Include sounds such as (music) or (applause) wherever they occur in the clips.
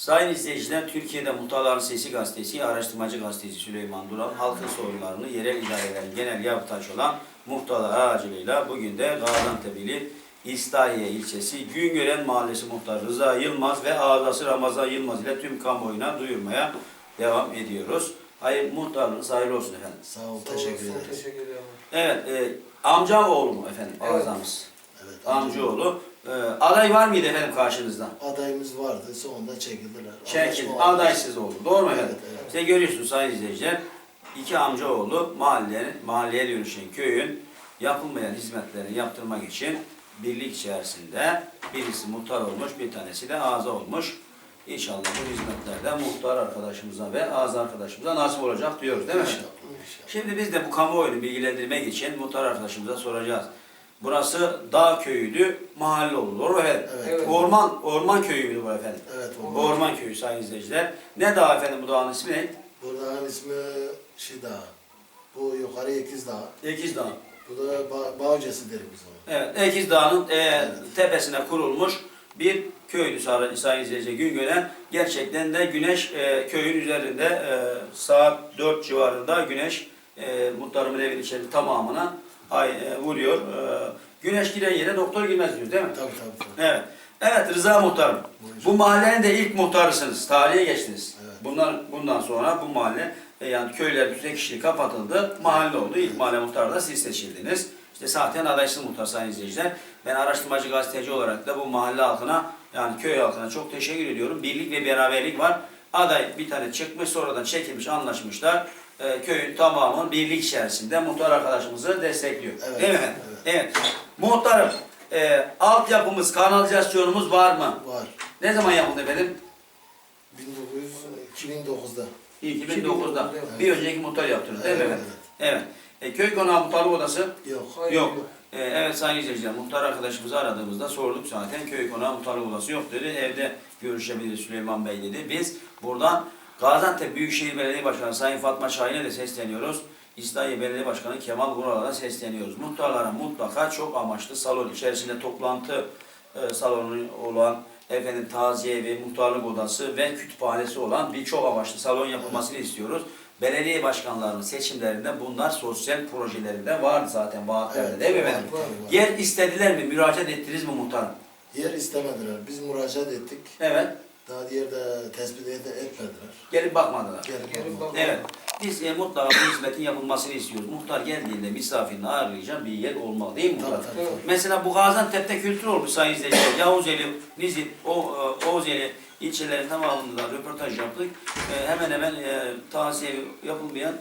Sayın izleyiciler, Türkiye'de Muhtarların Sesi Gazetesi, araştırmacı gazeteci Süleyman Duran, halkın sorunlarını yerel idarelerin genel yapıtaş olan muhtarlar aracılığıyla bugün de Gaziantep'li İslahiye ilçesi Güngören Mahallesi Muhtarı Rıza Yılmaz ve ağzası Ramazan Yılmaz ile tüm kamuoyuna duyurmaya devam ediyoruz. Hayır, muhtarlığınız hayırlı olsun efendim. Sağ ol, teşekkür ederiz. Teşekkür ederim. Evet, e, amca oğlu mu efendim Evet. ağzamız? Evet, Amcaoğlu. E, aday var mıydı efendim karşınızda? Adayımız vardı, sonunda çekildiler. Çekil, Anlaşma oldu. adaysız oldu. Doğru mu efendim? Evet, evet. İşte görüyorsunuz sayın izleyiciler. iki amcaoğlu mahallenin, mahalleye dönüşen köyün yapılmayan hizmetlerini yaptırmak için birlik içerisinde birisi muhtar olmuş, bir tanesi de ağza olmuş. İnşallah bu hizmetler de muhtar arkadaşımıza ve ağza arkadaşımıza nasip olacak diyoruz değil mi? İnşallah. Şimdi biz de bu kamuoyunu bilgilendirmek için muhtar arkadaşımıza soracağız. Burası dağ köyüydü, mahalle oldu. Doğru mu efendim? Evet. Evet. Orman, orman köyüydü bu efendim. Evet, Bu orman. Orman köyü sayın izleyiciler. Ne dağ efendim bu dağın ismi ne? Buranın ismi Şida. Bu yukarı Ekiz Dağı. Ekiz Dağı. Bu da ba Bağcası deriz biz ona. Evet, Ekiz Dağı'nın e, Evet. tepesine kurulmuş bir köydü sayın izleyiciler Güngören. Gerçekten de güneş e, köyün üzerinde e, saat 4 civarında güneş e, muhtarımın evin içeri tamamına ay, e, vuruyor. E, güneş giren yere doktor girmez diyor değil mi? Tabii tabii. tabii. Evet. Evet Rıza Muhtarım. Bu mahallenin de ilk muhtarısınız. Tarihe geçtiniz. Evet. Bundan bundan sonra bu mahalle e, yani köyler düzey kişiliği kapatıldı. Mahalle oldu. İlk mahalle muhtarı da siz seçildiniz. İşte zaten adaysız muhtar sayın izleyiciler. Ben araştırmacı gazeteci olarak da bu mahalle halkına yani köy halkına çok teşekkür ediyorum. Birlik ve beraberlik var. Aday bir tane çıkmış sonradan çekilmiş anlaşmışlar. E, köyün tamamı birlik içerisinde muhtar arkadaşımızı destekliyor. Evet, Değil mi efendim? evet. Evet. Muhtarım e, altyapımız, kanalizasyonumuz var mı? Var. Ne zaman yapıldı efendim? 1900, 2009'da. 2009'da. Evet. Bir önceki muhtar yaptınız değil mi Evet, efendim? Evet. E, köy konağı muhtarlık odası Yok. Hayır, yok. E, evet sayın izleyiciler, muhtar arkadaşımızı aradığımızda sorduk zaten. Köy konağı muhtarlık odası yok dedi. Evde görüşebilir Süleyman Bey dedi. Biz buradan Gaziantep Büyükşehir Belediye Başkanı Sayın Fatma Şahin'e de sesleniyoruz. İslahiye Belediye Başkanı Kemal Vural'a da sesleniyoruz. Muhtarlara mutlaka çok amaçlı salon içerisinde toplantı e, salonu olan efendim taziye evi, muhtarlık odası ve kütüphanesi olan bir çok amaçlı salon yapılmasını istiyoruz. Belediye başkanlarının seçimlerinde bunlar sosyal projelerinde vardı zaten vaatlerde Evet, değil mi var, efendim? var, var. Yer istediler mi? Müracaat ettiniz mi muhtarım? Yer istemediler. Biz müracaat ettik. Evet. Daha yerde tespit ed- etmediler. Gelip bakmadılar. Gelip Gelip bakmadılar. bak- Evet. Biz e, mutlaka bu hizmetin yapılmasını istiyoruz. Muhtar geldiğinde misafirini ağırlayacak bir yer olmalı değil mi muhtar? Tabii, tabii, tabii. Mesela bu Gaziantep'te kültür olmuş sayın izleyiciler. Yavuzeli, Nizip, o, e, Oğuzeli ilçelerin tamamında röportaj yaptık. E, hemen hemen e, taziye yapılmayan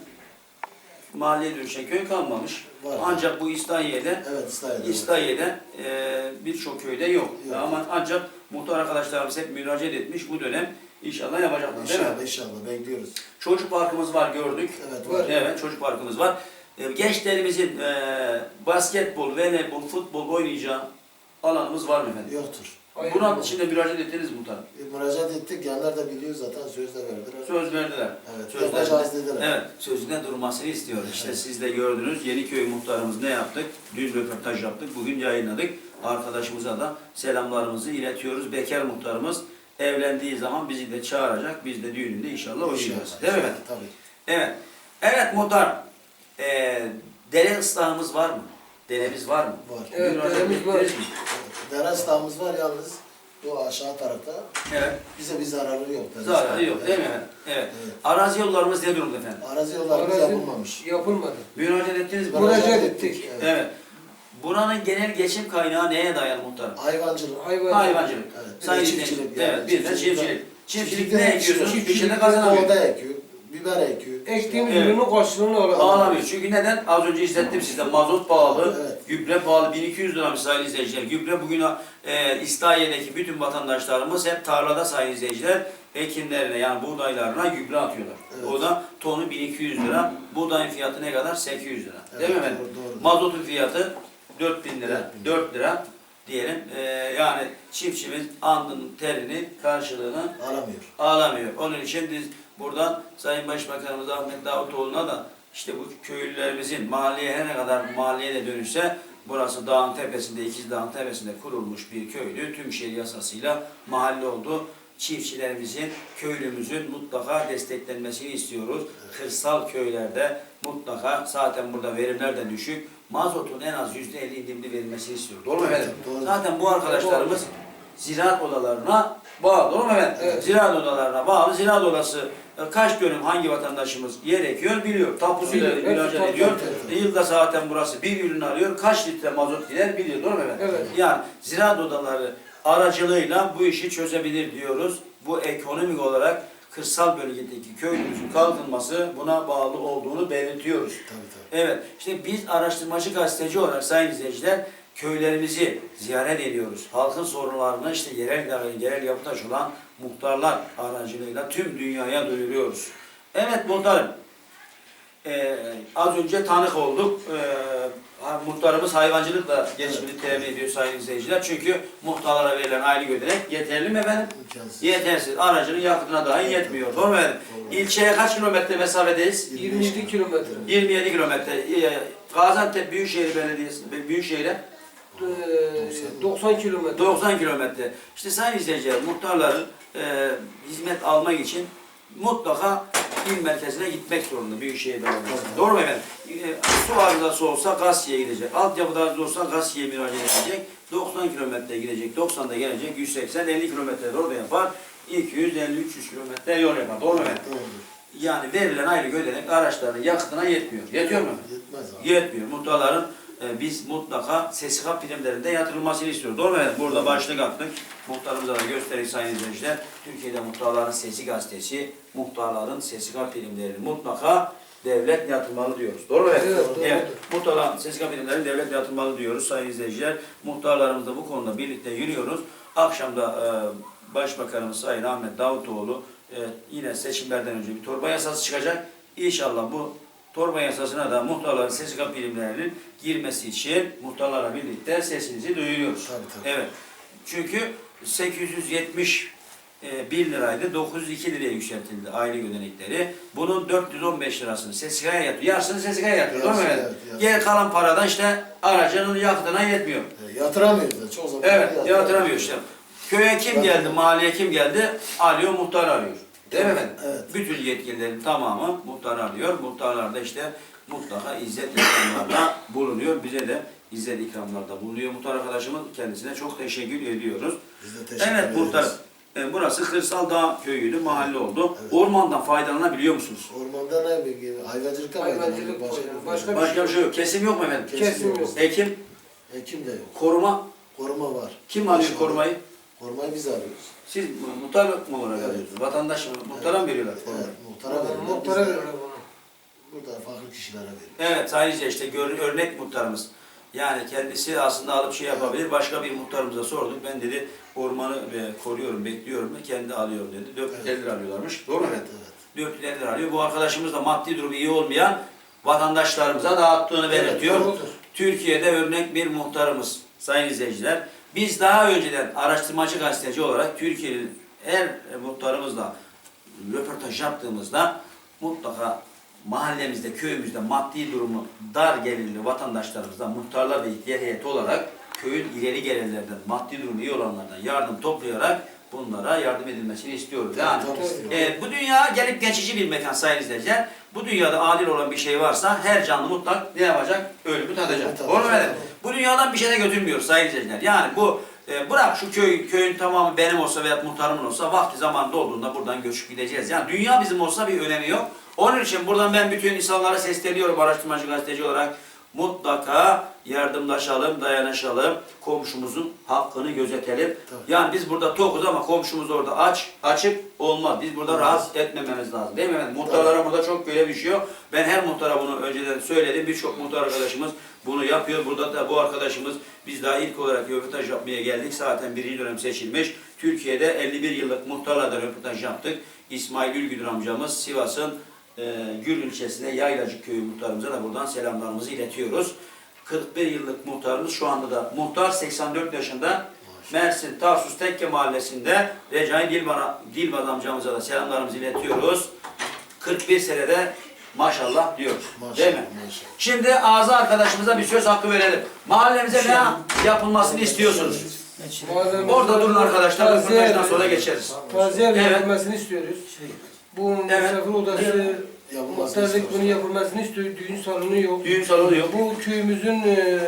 mahalleye dönüşen köy kalmamış. Var. Ancak bu İslahiye'de Evet, İslahiye'de. İslahiye'de e, birçok köyde yok. Yok. Ama ancak muhtar arkadaşlarımız hep müracaat etmiş bu dönem inşallah yapacaklar değil mi? İnşallah, inşallah. Bekliyoruz. Çocuk parkımız var gördük. Evet, Var. Evet çocuk parkımız var. E, Gençlerimizin e, basketbol, voleybol, futbol oynayacağı alanımız var mı efendim? Yoktur. Hayır, Buna içinde müracaat ettiniz mi muhtarım? E, müracaat ettik. Genler de biliyor zaten. Söz de verdiler. Söz verdiler. Evet, Söz yapacağız dediler. Evet, sözünde durmasını istiyoruz. İşte Evet. siz de gördünüz, Yeniköy muhtarımız ne yaptık? Dün röportaj yaptık, bugün yayınladık. Arkadaşımıza da selamlarımızı iletiyoruz. Bekar muhtarımız evlendiği zaman bizi de çağıracak. Biz de düğününde inşallah oynayacağız. Değil mi? Tabii. Evet. Evet muhtar. Ee, dere ıslahımız var mı? Deremiz var mı? Var. Evet, Müracaat deremiz var. ettiniz mi? Dere ıslahımız var yalnız. Bu aşağı tarafta. Evet. Bize bir zararı yok. dere Zararı ıslahı. yok değil mi efendim? Evet. Evet. Arazi yollarımız ne durumda efendim? Arazi yollarımız Arazi yapılmamış. Yapılmadı. Müracaat ettiniz mi? Müracaat ettik. Evet. Evet. Buranın genel geçim kaynağı neye dayalı muhtarım? Hayvancılık. Hayvan. Hayvancılık. Evet. Sayın çiftçilik. yani. Evet, bir de çiftçilik. Çiftçilik ne ekiyorsunuz? çiftçilik- kazanamıyor. Buğday ekiyor, biber ekiyor. Ektiğim Evet. ürünün karşılığını alamıyor. Çünkü neden? Az önce izlettim size. Mazot pahalı, Evet. gübre pahalı. 1200 lira sayın izleyiciler. Gübre bugün e, İslahiye'deki bütün vatandaşlarımız hep tarlada sayın izleyiciler ekinlerine yani buğdaylarına gübre atıyorlar. Evet. O da tonu 1200 lira. Buğdayın fiyatı ne kadar? 800 lira. Değil mi Evet, efendim? doğru, doğru. Mazotun fiyatı 4000 lira. 4000 lira. 4 lira diyelim. E, yani çiftçimiz andının terini karşılığını Alamıyor. ağlamıyor. Onun için biz buradan Sayın Başbakanımız Ahmet Davutoğlu'na da işte bu köylülerimizin mahalleye her ne kadar mahalleye de dönüşse burası dağın tepesinde, İkiz Dağın tepesinde kurulmuş bir köydü. Tüm şehir yasasıyla mahalle oldu. çiftçilerimizin, köylümüzün mutlaka desteklenmesini istiyoruz. Kırsal köylerde mutlaka zaten burada verimler de düşük. Mazotun en az yüzde elli indirimli verilmesini istiyoruz. Doğru mu efendim? Doğru. Zaten bu arkadaşlarımız ziraat odalarına bağlı. Doğru mu efendim? Evet. Ziraat odalarına bağlı. Ziraat odası e, kaç dönüm hangi vatandaşımız yer ekiyor biliyor. Tapusuyla Biliyor. müracaat Hepsi ediyor. tapu. E, Yılda zaten burası bir ürün alıyor. Kaç litre mazot gider biliyor. Doğru mu efendim? Evet. Yani ziraat odaları aracılığıyla bu işi çözebilir diyoruz. Bu ekonomik olarak kırsal bölgedeki köyümüzün kalkınması buna bağlı olduğunu belirtiyoruz. Tabii tabii. Evet, işte biz araştırmacı gazeteci olarak sayın izleyiciler köylerimizi ziyaret ediyoruz. Halkın sorunlarını işte yerel idarenin genel yapıtaş olan muhtarlar aracılığıyla tüm dünyaya duyuruyoruz. Evet muhtarım, ee, az önce tanık olduk. Ha- muhtarımız hayvancılıkla geçimini temin ediyor sayın izleyiciler. Çünkü muhtarlara verilen aylık ödenek yeterli mi efendim? İmkansız. Yetersiz. Aracının yakıtına dahi yetmiyor. Doğru mu efendim? Doğru. İlçeye kaç kilometre mesafedeyiz? 27 kilometre. 27 kilometre. Ee, Gaziantep Büyükşehir Belediyesi, Büyükşehir'e Ee, 90 kilometre. 90 kilometre. İşte sayın izleyiciler, muhtarların e, hizmet almak için mutlaka il merkezine gitmek zorunda Büyükşehir Belediyesi. Doğru mu efendim? E, su arızası olsa Gasya'ya gidecek. Altyapı arızası olsa Gasya'ya müracaat edecek. 90 kilometre gidecek. 90'da gelecek. 180, 50 kilometre orada yapar. 250-300 kilometre yol yapar. Doğru mu efendim? Doğrudur. Yani verilen aylık ödenek araçların yakıtına yetmiyor. Yetiyor mu? Yetmez abi. Yetmiyor. Muhtarların e, biz mutlaka SSK primlerinde yatırılmasını istiyoruz. Doğru mu efendim? Burada başlık attık. Muhtarımıza da gösterdik sayın izleyiciler. Türkiye'de Muhtarların Sesi gazetesi, muhtarların SSK primlerini mutlaka devlet yatırmalı diyoruz. Doğru mu? Evet, doğrudur. Evet. Muhtarların SSK primlerini devlet yatırmalı diyoruz sayın izleyiciler. Muhtarlarımızla bu konuda birlikte yürüyoruz. Akşamda e, Başbakanımız Sayın Ahmet Davutoğlu e, yine seçimlerden önce bir torba yasası çıkacak. İnşallah bu torba yasasına da muhtarların SSK primlerinin girmesi için muhtarlarla birlikte sesinizi duyuruyoruz. Tabii, tabii. Evet. Çünkü 870 e, 1 liraydı, 902 liraya yükseltildi aylık ödenekleri. Bunun 415 lirasını SSK'ya yatıyor. Yarısını SSK'ya yatıyor. Yarısı, evet, yarısı. Geri kalan parada işte aracının yakıtına yetmiyor. E, yatıramıyoruz da çoğu zaman. Evet, yatıramıyor işte. Köye kim geldi, mahalleye kim geldi? Arıyor, muhtar arıyor. Değil mi efendim? Evet. Bütün yetkililerin tamamı muhtar arıyor. Muhtarlar da işte mutlaka izzet ikramlarda bulunuyor. Bize de izzet ikramlarda bulunuyor. Muhtar arkadaşımız kendisine çok teşekkür ediyoruz. Biz de teşekkür Evet ederiz. muhtarım. E, burası Kırsal Dağ köyüydü, mahalle oldu. Evet. Ormandan faydalanabiliyor musunuz? Ormanda ne bileyim, hayvancılıkta? Hayvancılık Başka, koyuyor. Başka- Başka bir şey yok. Kesim yok mu efendim? Kesim yok. Ekim, Ekim de yok. koruma. Koruma var. Kim alıyor korumayı? Korumayı biz alıyoruz. Siz muhtarlık mı olarak Evet. alıyorsunuz? Vatandaş mı? Muhtara mı veriyorlar? Evet, muhtara veriyorlar. Muhtara de veriyorlar bunu. Burada farklı kişilere veriyoruz. Evet sadece işte gör, örnek muhtarımız. Yani kendisi aslında alıp şey yapabilir. Başka bir muhtarımıza sorduk. Ben dedi ormanı e, koruyorum, bekliyorum ve kendi alıyorum dedi. 450 lira alıyorlarmış. Doğru mu? Evet, evet. 450 lira alıyor. Bu arkadaşımız da maddi durumu iyi olmayan vatandaşlarımıza dağıttığını Evet, belirtiyor. doğrudur. Türkiye'de örnek bir muhtarımız sayın izleyiciler. Biz daha önceden araştırmacı gazeteci olarak Türkiye'nin her muhtarımızla röportaj yaptığımızda mutlaka mahallemizde, köyümüzde maddi durumu dar gelirli vatandaşlarımızla muhtarlar ve ihtiyar heyeti olarak köyün ileri gelirlerden, maddi durumu iyi olanlardan yardım toplayarak bunlara yardım edilmesini istiyoruz. Yani e, bu dünya gelip geçici bir mekan sayın izleyiciler. Bu dünyada adil olan bir şey varsa her canlı mutlak ne yapacak? Ölümü tadacak. Tadacak, Doğru mu. Bu dünyadan bir şey de götürmüyor sayın izleyiciler. Yani bu e, bırak şu köy, köyün tamamı benim olsa veya muhtarımın olsa vakti zamanında olduğunda buradan göçüp gideceğiz. Yani dünya bizim olsa bir önemi yok. Onun için buradan ben bütün insanlara sesleniyorum araştırmacı gazeteci olarak. Mutlaka yardımlaşalım, dayanışalım, komşumuzun hakkını gözetelim. Tabii. Yani biz burada tokuz ama komşumuz orada aç, açık olmaz. Biz burada Olmaz. rahatsız etmememiz lazım. Değil mi efendim? Muhtarlara burada çok görev düşüyor. Ben her muhtara bunu önceden söyledim. Birçok muhtar arkadaşımız bunu yapıyor. Burada da bu arkadaşımız biz daha ilk olarak röportaj yapmaya geldik. Zaten birinci dönem seçilmiş. Türkiye'de 51 yıllık muhtarlarla röportaj yaptık. İsmail Ülgüdür amcamız Sivas'ın e, Gül ilçesinde Yaylacık köyü muhtarımıza da buradan selamlarımızı iletiyoruz. 41 yıllık muhtarımız şu anda da muhtar 84 yaşında Mersin Tarsus Tekke Mahallesi'nde Recai Dilbaz, Dilbaz amcamıza da selamlarımızı iletiyoruz. 41 senede maşallah diyoruz. Maşallah, Değil mi? maşallah. Şimdi ağzı arkadaşımıza bir söz hakkı verelim. Mahallemize ne yapılmasını istiyorsunuz? Mahallemizde Orada durun arkadaşlar. taziye- Röportajdan sonra geçeriz. Taziye Evet. istiyoruz. Bu Evet. misafir odası Yapılmasını muhtarlık istiyoruz. bunu yapılmasını istiyor. Düğün salonu yok. Düğün salonu yok. Bu köyümüzün e,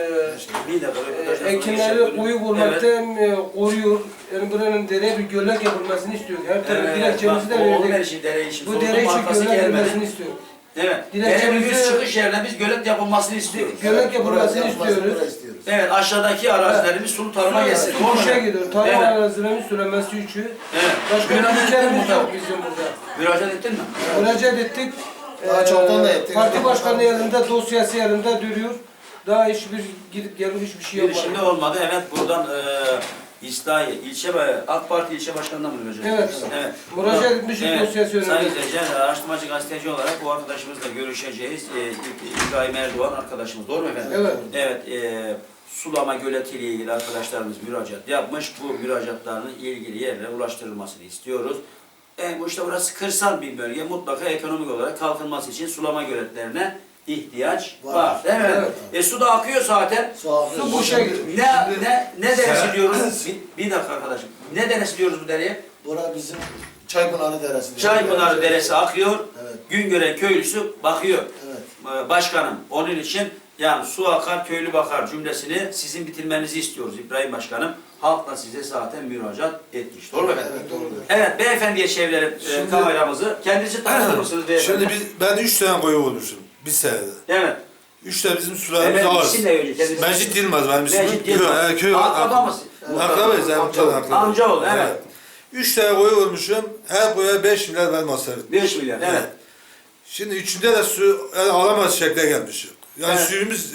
Bir dakika röportajdan sonra ekinleri geçelim. koyu Evet. vurmaktan e, koruyor. Yani buranın dereye bir gölet yapılmasını istiyor. Her tarafı Evet, dilekçemizi de o verdik. dere işi. Bu Sordum, dere için arkası gölet gelmedi. yapılmasını istiyor. Evet. Deremiz çıkış yerine biz gölet yapılmasını istiyoruz. Gölet yapılmasını istiyoruz. istiyoruz. Evet aşağıdaki arazilerimiz sulu tarıma geçsin. Kuşa gidiyor. Tarım Evet. arazilerinin süremesi üçü. Evet. Başka bir Müracaat muhtarım? yok bizim burada. Müracaat ettin mi? Müracaat ettik. Daha Ee, çoktan da ettik. Parti başkanı yanında, dosyası yanında duruyor. Daha hiçbir gidip gelip hiçbir şey Bir şimdi yapmadı. olmadı. Evet buradan e, İslahi ilçe AK Parti ilçe başkanından mı müracaat Evet. ettiniz? Evet. Müracaat etmişiz Evet. dosyası önünde. Sayın izleyiciler, araştırmacı gazeteci olarak bu arkadaşımızla görüşeceğiz. E, İbrahim Erdoğan arkadaşımız. Doğru mu efendim? Evet. Evet. E, sulama göletiyle ilgili arkadaşlarımız müracaat yapmış. Bu müracaatlarının ilgili yerlere ulaştırılmasını istiyoruz. E, bu işte burası kırsal bir bölge. Mutlaka ekonomik olarak kalkınması için sulama göletlerine ihtiyaç var. Var. Değil mi? Evet. E, su da akıyor zaten. Su akıyor. Su boşa gidiyor. Ne ne ne deresi diyoruz? (clears throat) Bir, bir dakika arkadaşım. Ne deresi diyoruz bu dereye? Bura bizim Çaypınarı Deresi. Çaypınar deresi akıyor. Evet. Gün gören köylüsü bakıyor. Evet. Ee, Başkanım onun için yani su akar köylü bakar cümlesini sizin bitirmenizi istiyoruz İbrahim Başkanım. Halk da size zaten müracaat etmiş. Doğru mu efendim? Evet, doğrudur. Evet beyefendiye çevirelim e, kameramızı. Kendinizi tanıtır (clears throat) mısınız beyefendi? Şimdi biz, ben üç tane koyu olmuşum bir senede. Evet. Üç tane bizim sularımız Evet, az. isim ne önce? Kendinizi- Mecit Yılmaz benim ismim. Mecit Yılmaz. Köy, e, köy Akraba mısın? Akrabayız. Evet, Amca- tabii akraba. Amcaoğlu, evet. Üç tane koyu olmuşum. Her koya beş milyar ben masraf ettim. 5 milyar. Evet. Şimdi üçünde de su yani alamaz şekle gelmişim. Yani Evet. suyumuz,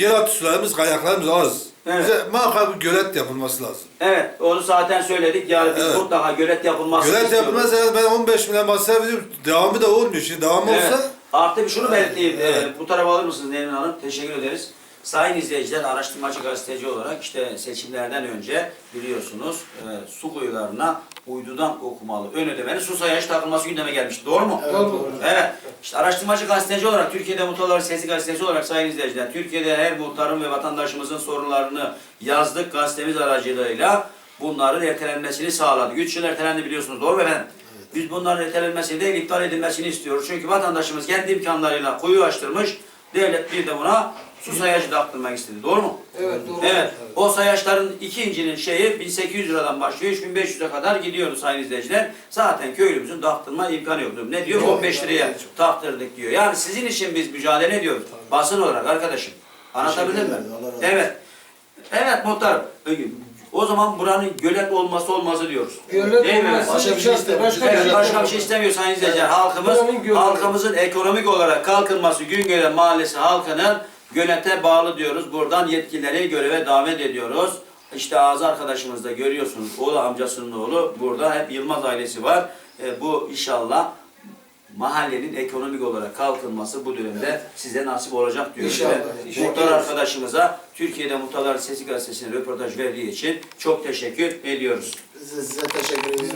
yeraltı sularımız, kaynaklarımız az. Evet. Bize muhakkak bir gölet yapılması lazım. Evet. Onu zaten söyledik. Yani biz Evet. mutlaka gölet yapılması Gölet yapılmaz yani ben 15 milyon masraf ediyorum. Devamı da olmuyor. Şimdi devamı Evet. olsa Artı bir şunu belirteyim. Evet. Ee, bu tarafa alır mısınız Nevin Hanım? Teşekkür ederiz. Sayın izleyiciler, araştırmacı gazeteci olarak işte seçimlerden önce biliyorsunuz e, su kuyularına uydudan okumalı ön ödemeli su sayacı takılması gündeme gelmişti. Doğru mu? Evet, Doğru. Evet. İşte araştırmacı gazeteci olarak, Türkiye'de Muhtarlar Sesi gazeteci olarak sayın izleyiciler, Türkiye'de her muhtarın ve vatandaşımızın sorunlarını yazdık gazetemiz aracılığıyla bunların ertelenmesini sağladık. Üç yıl ertelendi biliyorsunuz. Doğru mu efendim? Biz bunların ertelenmesini değil, iptal edilmesini istiyoruz. Çünkü vatandaşımız kendi imkanlarıyla kuyu açtırmış, devlet bir de buna su sayacı taktırmak istedi. Doğru mu? Evet doğru. Evet. O sayaçların ikincinin şeyi 1800 liradan başlıyor. 3500'e kadar gidiyoruz sayın izleyiciler. Zaten köylümüzün taktırma imkanı yok. Ne diyor? Yok, 15 liraya yok. taktırdık diyor. Yani sizin için biz mücadele ediyoruz. Basın olarak arkadaşım. Anlatabildim mi? Evet. Evet muhtarım. O zaman buranın gölet olması olmazı diyoruz. Gölet Değil mi? olması Başka bir şey şart. istemiyoruz. Başka bir Evet, şey başka bir şey istemiyor sayın izleyiciler. Halkımız, Buranın göleti. halkımızın ekonomik olarak kalkınması Güngören Mahallesi halkının gölete bağlı diyoruz. Buradan yetkilileri göreve davet ediyoruz. İşte Ağzı arkadaşımız da görüyorsunuz. Oğlu amcasının oğlu. Burada hep Yılmaz ailesi var. E, bu inşallah mahallenin ekonomik olarak kalkınması bu dönemde size nasip olacak diyoruz. İnşallah. Ve İnşallah. Muhtar arkadaşımıza Türkiye'de Muhtarlar Sesi Gazetesi'ne röportaj verdiği için çok teşekkür ediyoruz. Size, teşekkür ediyorum.